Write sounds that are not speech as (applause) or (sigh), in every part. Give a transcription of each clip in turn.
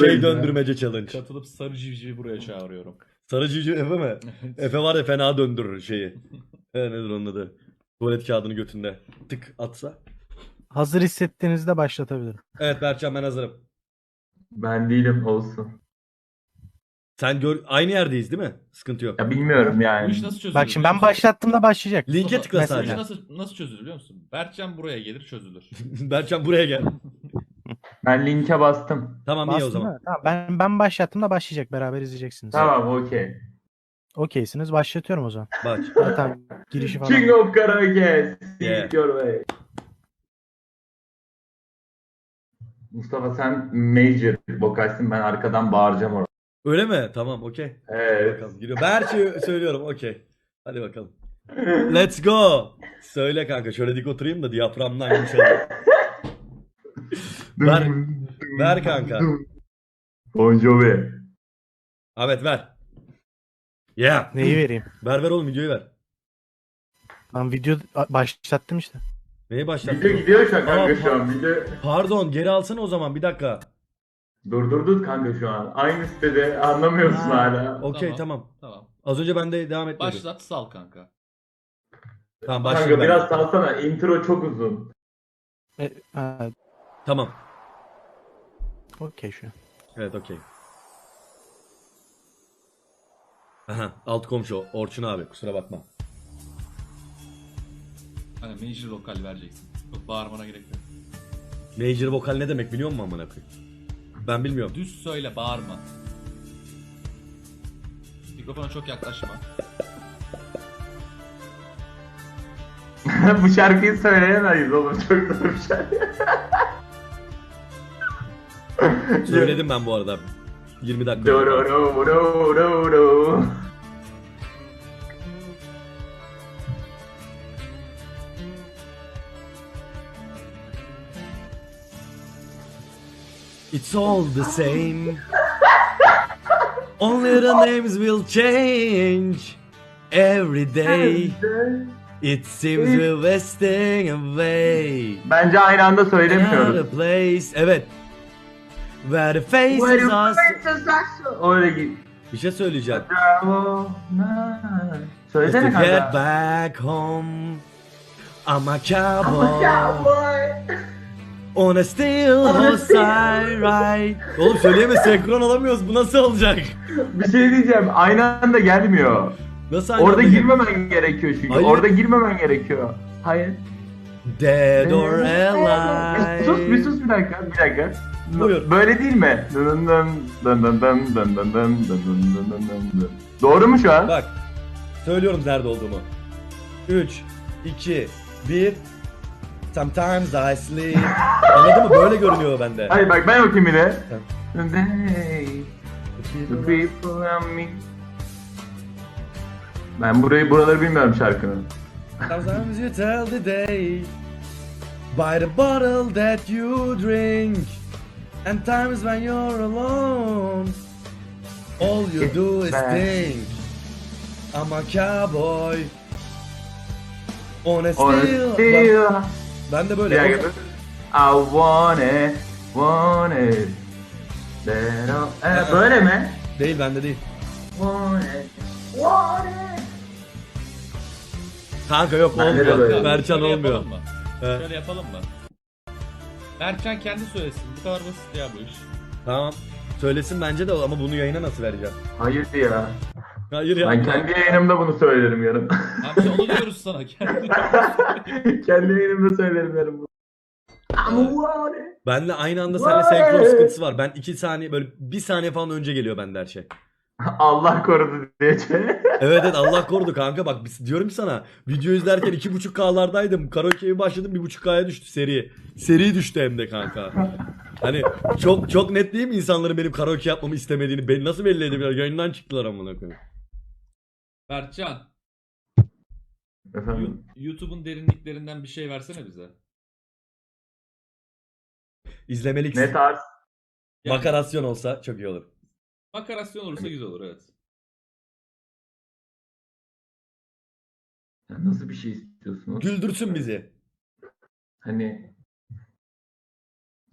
Şey döndürmece challenge. Katılıp sarı civcivi buraya çağırıyorum. Sarı civciv Efe mi? (laughs) Efe var ya fena döndürür şeyi. (laughs) E, nedir onun adı? Tuvalet kağıdını götünde. Tık atsa. Hazır hissettiğinizde başlatabilirim. Evet Berkcan ben hazırım. Ben değilim olsun. Sen gör aynı yerdeyiz değil mi? Sıkıntı yok. Ya bilmiyorum Bu yani. iş nasıl çözülür? Bak şimdi biliyor ben musun? başlattığımda başlayacak. Linke tıkla mesela sadece. Nasıl, nasıl çözülür biliyor musun? Berkcan buraya gelir çözülür. (laughs) Berkcan buraya gel. Ben linke bastım. Tamam iyi o Bastın zaman. mı? Tamam, ben ben başlattığımda başlayacak. Beraber izleyeceksiniz. Tamam okey. Okeysiniz. Başlatıyorum o zaman. Bak. Zaten girişi falan. King of Karaoke. See Yeah. your way. Mustafa sen major vokalsin ben arkadan bağıracağım orada. Öyle mi? Tamam okey. Evet. Bakalım giriyor. Ben her şeyi söylüyorum okey. Hadi bakalım. (laughs) Let's go. Söyle kanka şöyle dik oturayım da diyaframdan yumuşalım. (laughs) Ver- ver kanka. Bon Jovi. Ahmet ver. Yeah. Neyi vereyim? Ver ver oğlum videoyu ver. Ben video başlattım işte. Neyi Video başlattın? gidiyor şu an kanka Aa, şu an. Video... Pardon geri alsana o zaman bir dakika. Durdurduk kanka şu an. Aynı sitede anlamıyorsun Ha. hala. Okey Tamam. tamam. Tamam. Az önce ben de devam etmedim. Başlat sal kanka. Tamam Kanka başlayayım ben. biraz salsana. Intro çok uzun. E, ha, Tamam. Okey şu. Evet okey. Aha alt komşu Orçun abi kusura bakma. Hani major vokal vereceksin. Çok bağırmana gerek yok. Major vokal ne demek biliyor musun amına koyayım? Ben bilmiyorum. Düz söyle bağırma. Mikrofona çok yaklaşma. (laughs) Bu şarkıyı söyleyemeyiz oğlum. Çok zor bir şarkı. (laughs) (laughs) Söyledim ben bu arada. 20 dakika. Do önce. do do do do do. It's all the same. Only the names will change. Every day it seems we're wasting away. Bence aynı anda Another söylemiyoruz. place. Evet. Where the faces are... Öyle git. Bir şey söyleyeceğim. Söylesene get kanka. back home. I'm a cowboy. On a steel horse I ride. Oğlum söyleyeme senkron alamıyoruz. Bu nasıl olacak? Bir şey diyeceğim. Aynı anda gelmiyor. Nasıl Orada anladın? girmemen gerekiyor çünkü. Hayır. Orada girmemen gerekiyor. Hayır. Dead or alive. sus bir sus bir dakika bir dakika. Buyur. Böyle değil mi? Dın dın dın dın dın dın dın dın dın dın dın dın dın dın. Doğru mu şu an? Bak. Söylüyorum nerede olduğumu. 3, 2, 1. Sometimes I sleep. Anladın mı? Böyle görünüyor bende. Hayır bak ben okuyayım bir de. Tamam. They, the people around me. Ben burayı buraları bilmiyorum şarkının. Sometimes you tell the day by the bottle that you drink, and times when you're alone, all you do is think. I'm a cowboy on a Or steel. still. Ben de Bir böyle. dakika dur. I want it, want it. That Ee, böyle mi? Değil bende değil. Want it, want it. Kanka yok Bende de olmuyor. böyle. Berçan Şöyle olmuyor. yapalım mı? He. Şöyle yapalım mı? Berkcan kendi söylesin. Bu kadar basit ya bu iş. Tamam. Söylesin bence de ama bunu yayına nasıl vereceğim? Hayır ya. Hayır ya. Ben kendi yayınımda bunu söylerim yarın. Abi işte onu diyoruz sana. Kendi (laughs) kendi yayınımda söylerim yarın bunu. Want it. Benle aynı anda seninle senkron sıkıntısı var. Ben iki saniye böyle bir saniye falan önce geliyor bende her şey. (laughs) Allah korudu diye. Evet evet Allah korudu kanka bak biz- diyorum ki sana video izlerken 2.5K'lardaydım. Karaoke'ye başladım 1.5K'ya düştü seri. Seri düştü hem de kanka. Hani çok çok net değil mi insanların benim karaoke yapmamı istemediğini? Beni nasıl belli edebilirler? Yayından çıktılar amına koyayım. Berkcan, Efendim? Yu- YouTube'un derinliklerinden bir şey versene bize. İzlemelik Ne tarz? Yani makarasyon olsa çok iyi olur. Makarasyon olursa güzel olur evet. Ya Nasıl bir şey istiyorsunuz? Güldürsün bizi. Hani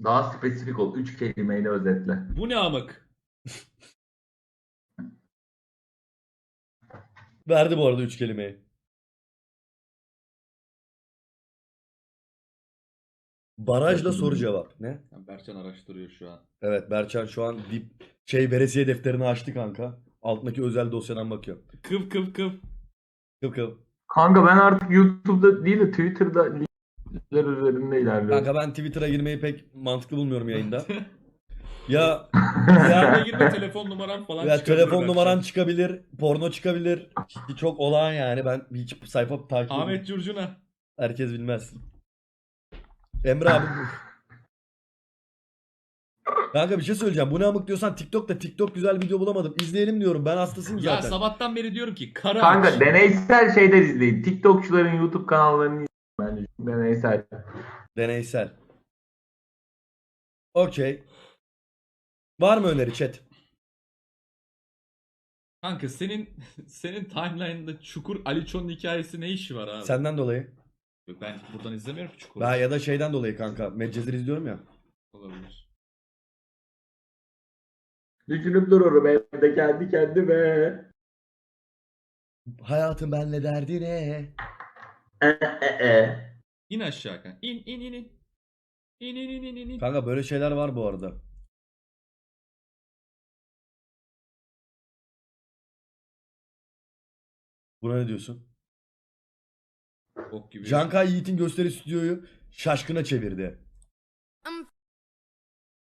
Daha spesifik ol. Üç kelimeyle özetle. Bu ne amık? Verdi bu arada üç kelimeyi. Barajla soru cevap. Ne? Ya Berçan araştırıyor şu an. Evet Berçan şu an dip şey veresiye defterini açtı kanka. Altındaki özel dosyadan bakıyor. Kıv kıv kıv. Kıv kıv. Kanka ben artık YouTube'da değil de Twitter'da linkler üzerinde ilerliyorum. Kanka ben Twitter'a girmeyi pek mantıklı bulmuyorum yayında. (laughs) ya ya, girme telefon numaran falan ya çıkabilir telefon Berçan. numaran çıkabilir, porno çıkabilir. Ciddi çok olağan yani. Ben hiç sayfa takip. Ahmet Curcuna. Herkes bilmez. Emre abi bu. Kanka bir şey söyleyeceğim. Bu ne amık diyorsan TikTok'ta TikTok güzel video bulamadım. İzleyelim diyorum. Ben hastasıyım Ya zaten. sabahtan beri diyorum ki kara Kanka deneysel şeyler izleyin. TikTokçuların YouTube kanallarını izleyin bence. Deneysel. Deneysel. Okey. Var mı öneri chat? Kanka senin senin timeline'ında Çukur Aliço'nun hikayesi ne işi var abi? Senden dolayı. Yok, Ben buradan izlemiyorum ki Çukur'u. Ben ya da şeyden dolayı kanka. Medcezir izliyorum ya. Olabilir. Düşünüp dururum evde kendi kendime. Hayatım benle derdi ne? E, e, e. İn aşağı kanka. İn in in in. İn in in in in. in. Kanka böyle şeyler var bu arada. Buna ne diyorsun? Bok gibi. Cankay Yiğit'in gösteri stüdyoyu şaşkına çevirdi.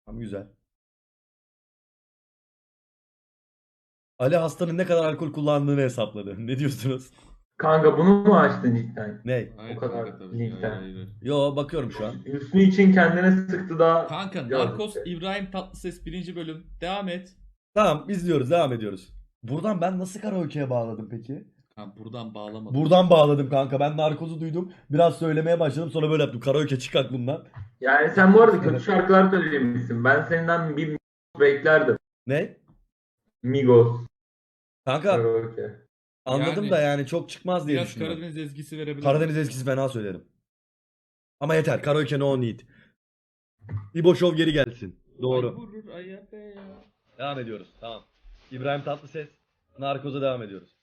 Tam güzel. Ali hastanın ne kadar alkol kullandığını hesapladı. (laughs) Ne diyorsunuz? Kanka bunu mu açtın cidden? Ne? O kadar kanka tabii. linkten. Yo bakıyorum şu an. Hüsnü için kendine sıktı daha. Kanka Yok. Narcos İbrahim Tatlıses birinci bölüm. Devam et. Tamam izliyoruz devam ediyoruz. Buradan ben nasıl karaoke'ye bağladım peki? Ha, buradan bağlamadım. Buradan bağladım kanka. Ben narkozu duydum. Biraz söylemeye başladım. Sonra böyle yaptım. Karaoke çık aklımdan. Yani sen bu arada kötü şarkılar söylemişsin. Ben senden bir beklerdim. Ne? Migos. Kanka Karaoke. anladım Yani- da yani çok çıkmaz diye Biraz düşünüyorum. Karadeniz ezgisi verebilir. Karadeniz eskisi fena söylerim. Ama yeter. Karaoke no need. İbo Show geri gelsin. Ay Doğru. vurur ay be ya. Devam ediyoruz. Tamam. İbrahim Tatlıses. Narkoz'a devam ediyoruz.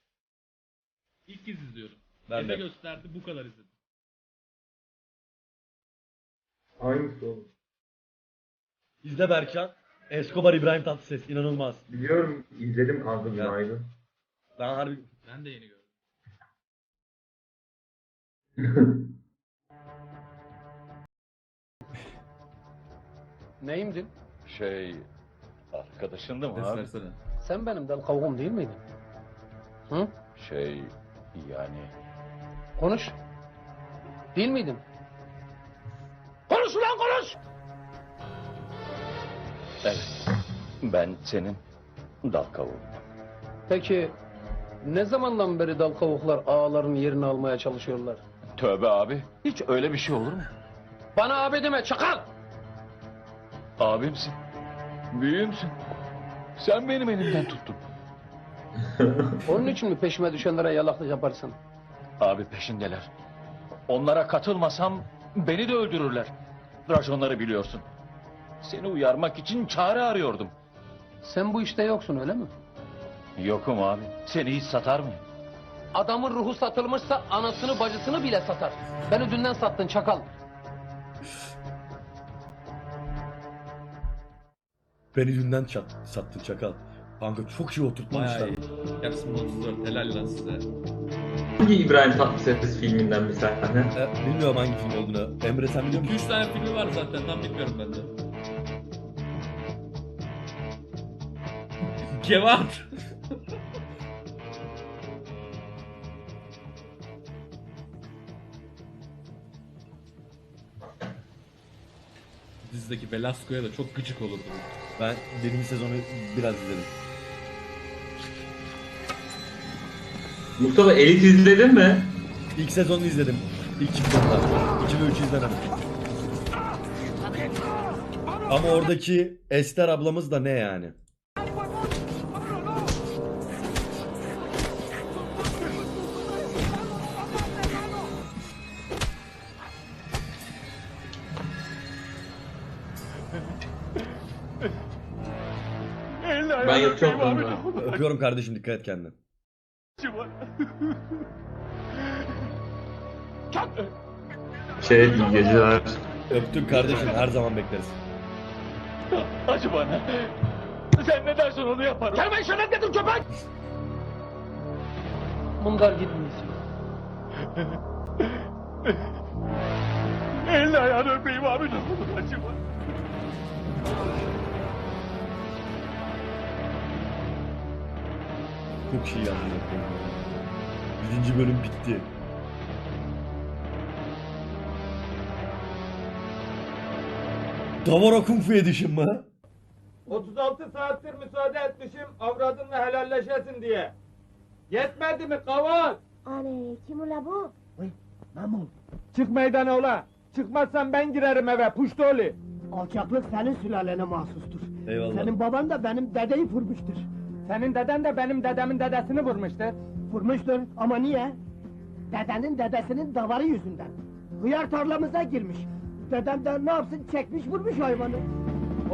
İlk kez izliyorum. Ben de. gösterdi bu kadar izledim. Hangisi oğlum? İzle Berkcan. Escobar İbrahim Tatlıses. inanılmaz. Biliyorum izledim kanka Ya. günaydın. Ben harbi Ben de yeni gördüm. (laughs) Neyimdin? Şey arkadaşındı mı abi? Sen benim del kavuğum değil miydin? Hı? Şey yani Konuş. Değil miydin? Konuş ulan konuş! evet ben senin dal kavuğum. Peki ne zamandan beri dal kavuklar ağaların yerini almaya çalışıyorlar? Tövbe abi hiç öyle bir şey olur mu? Bana abi deme çakal! Abimsin. Büyüğümsün. Sen benim elimden tuttun. Onun için mi peşime düşenlere yalaklık yaparsın? Abi peşindeler. Onlara katılmasam beni de öldürürler. Rajonları biliyorsun. Seni uyarmak için çare arıyordum. Sen bu işte yoksun öyle mi? Yokum abi. Seni hiç satar mıyım? Adamın ruhu satılmışsa anasını bacısını bile satar. Beni dünden sattın çakal. beni dünden çat, sattın çakal. Kanka çok iyi iyi. Yarısını 34 helal lan size. Hangi İbrahim Tatlıses filminden bir sahne? E, bilmiyorum hangi film olduğunu. Emre sen biliyor musun? 2-3 tane filmi var zaten tam bilmiyorum ben de. (laughs) Gevat. (laughs) Dizideki Velasco'ya da çok gıcık olurdu. Ben birinci sezonu biraz izledim. Mustafa Elit izledin mi? İlk sezonu izledim. İlk çıktığında. 2 ve 3 izlemedim. Ama oradaki Ester ablamız da ne yani? Ben yatıyorum. Öpüyorum kardeşim dikkat et kendine. (laughs) Şey iyi geceler. Öptük kardeşim her zaman bekleriz. Acı bana. Sen ne dersen onu yaparım. Gelme şuna dedim köpek. Bunlar gitmesin. (laughs) Elini ayağını öpeyim abi ne olur acıma. Çok iyi anlamda. Birinci bölüm bitti. Davara Kung Fu Edition mı? 36 saattir müsaade etmişim avradınla helalleşesin diye. Yetmedi mi kaval? Anne kim ula bu? Çık meydana ola. Çıkmazsan ben girerim eve puştoli. Alçaklık senin sülalene mahsustur. Eyvallah. Senin baban da benim dedeyi vurmuştur. Senin deden de benim dedemin dedesini vurmuştu. Vurmuştur ama niye? Dedenin dedesinin davarı yüzünden. Hıyar tarlamıza girmiş. Dedem de ne yapsın çekmiş vurmuş hayvanı.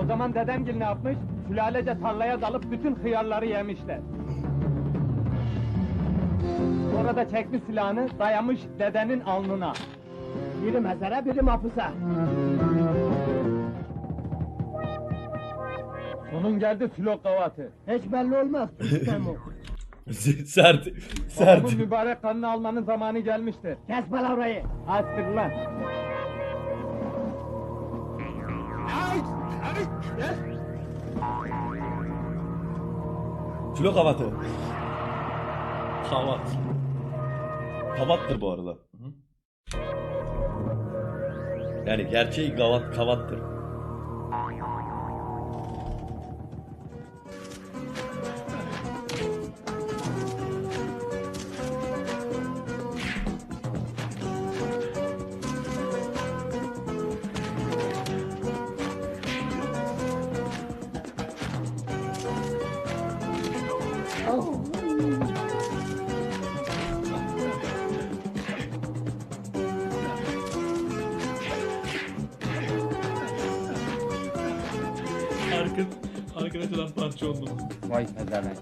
O zaman dedemgil ne yapmış? Sülalece tarlaya dalıp bütün hıyarları yemişler. Sonra da çekmiş silahını dayamış dedenin alnına. Biri mezara biri mahpusa. Sonun geldi silo kavatı. Hiç belli olmaz. İstem (laughs) o. sert. Sert. Babamın mübarek kanını almanın zamanı gelmiştir. Kes palavrayı. Hastir lan. Kilo kavatı. Kavat. Kavattır bu arada. Yani gerçeği gavat kavattır. Pezevenk.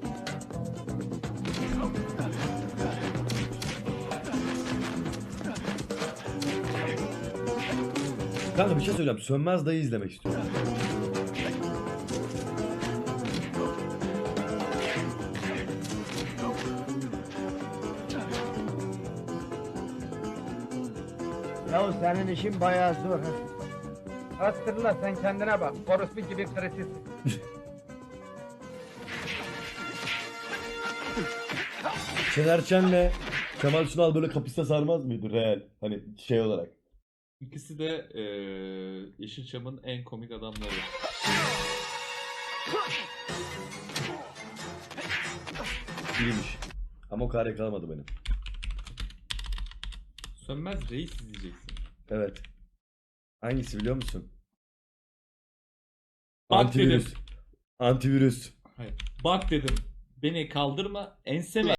Kanka bir şey söyleyeceğim. Sönmez dayı izlemek istiyorum. Ya senin işin bayağı zor. Hastir lan sen kendine bak. Orospu gibi kritis. (laughs) Şener Şen'le Kemal Sunal böyle kapısta sarmaz mıydı? Real. Hani şey olarak. İkisi de eee Yeşilçam'ın en komik adamları. İyiymiş. Ama o kadar yakalamadı beni. Sönmez Reis izleyeceksin. Evet. Hangisi biliyor musun? Bak Antivirüs. dedim. Antivirüs. Hayır. Bak dedim. Beni kaldırma. Enseme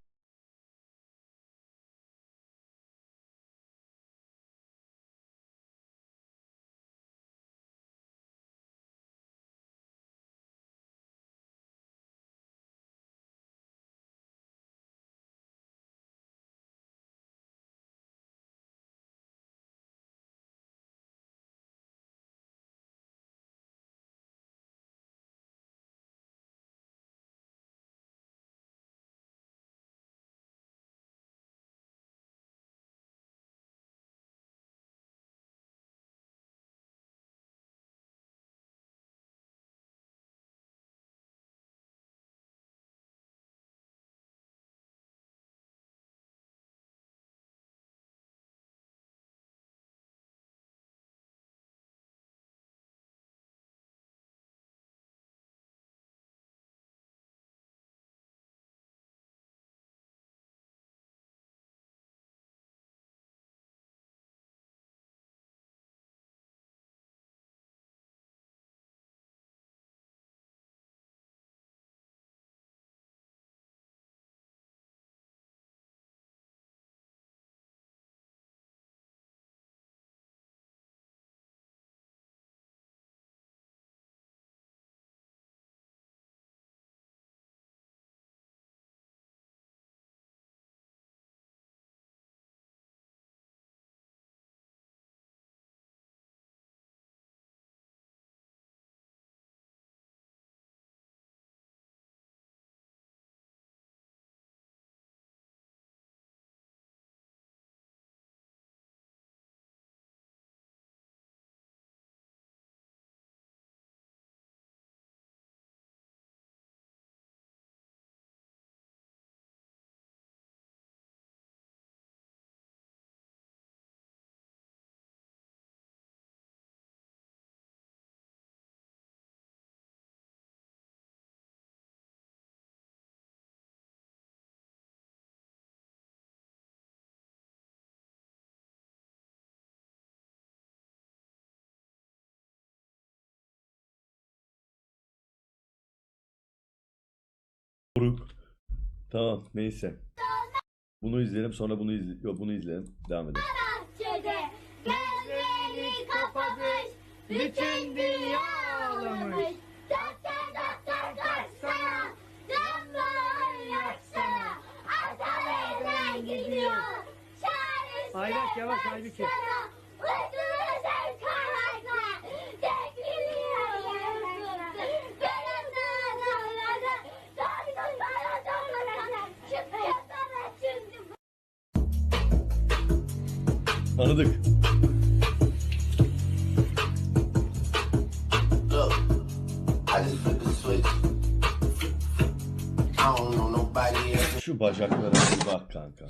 Moruk. Tamam neyse. Bunu izleyelim sonra bunu izle Yok bunu izleyelim. Devam edelim. Bahçede gözlerini kapatmış bütün dünya ağlamış. Doktor doktor koşsana damlalar yaksana Ata evden gidiyor çaresiz Ayberk, yavaş, baksana. Else. Şu bacaklara bir bak kanka.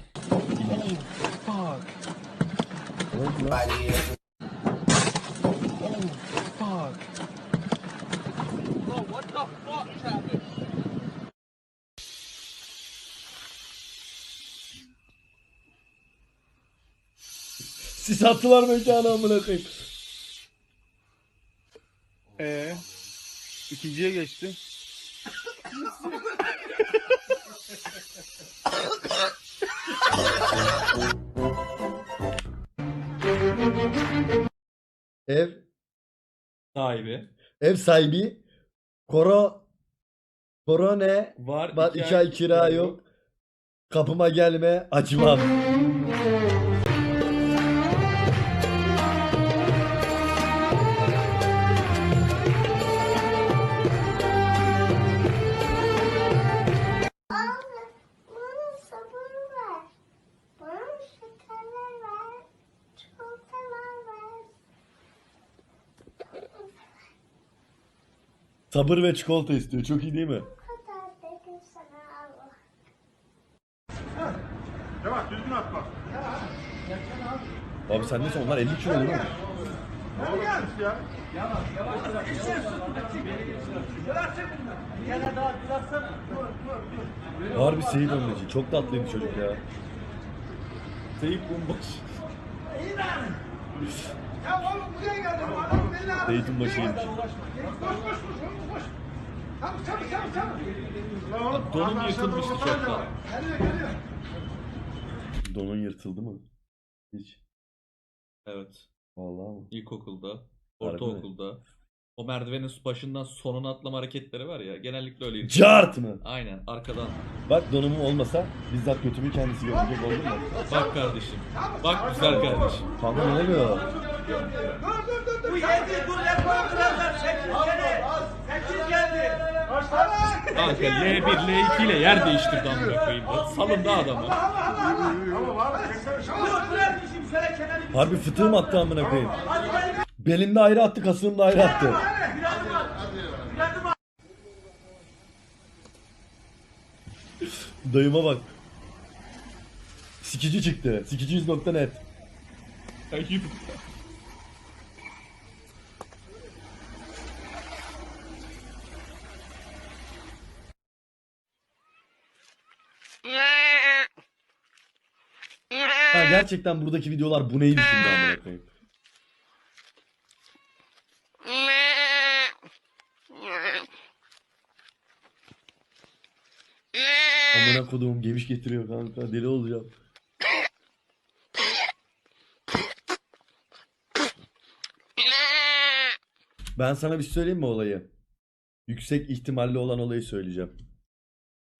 Siz attılar mekanı amına koyayım. Ee, ikinciye geçti. Ev Sahibi. ev sahibi koro korone Var. Bak iki ay kira yok. Kapıma gelme acımam. Sabır ve çikolata istiyor. Çok iyi değil mi? Kadar dedim sana Allah. Abi sen neyse onlar 50 kilo değil mi? Harbi Seyit için. Çok tatlıydı çocuk ya. Seyit bomboş. Seyit'in başı yemiş. Donum yırtılmıştı çoktan. Donun yırtıldı mı? Hiç. Evet. Vallahi mı? İlkokulda, mi? ortaokulda. O merdivenin başından sonuna atlama hareketleri var ya. Genellikle öyleydi. Cart mı? Aynen arkadan. Bak donumum olmasa bizzat götümü kendisi görecek olur mu? Bak kardeşim. Bak güzel kardeşim. Kanka ne oluyor? Kanka L1, L2 ile yer değiştirdi amına koyayım. Salın da adamı. Harbi fıtığım attı amına koyayım. Belimde ayrı attı, kasığımda ayrı attı. Dayıma bak. Sikici çıktı. Sikiciyiz.net. Ayıp. Gerçekten buradaki videolar bu neydi şimdi amına koyayım. Amına koduğum geviş getiriyor kanka. Deli olacağım. Ben sana bir şey söyleyeyim mi olayı? Yüksek ihtimalle olan olayı söyleyeceğim.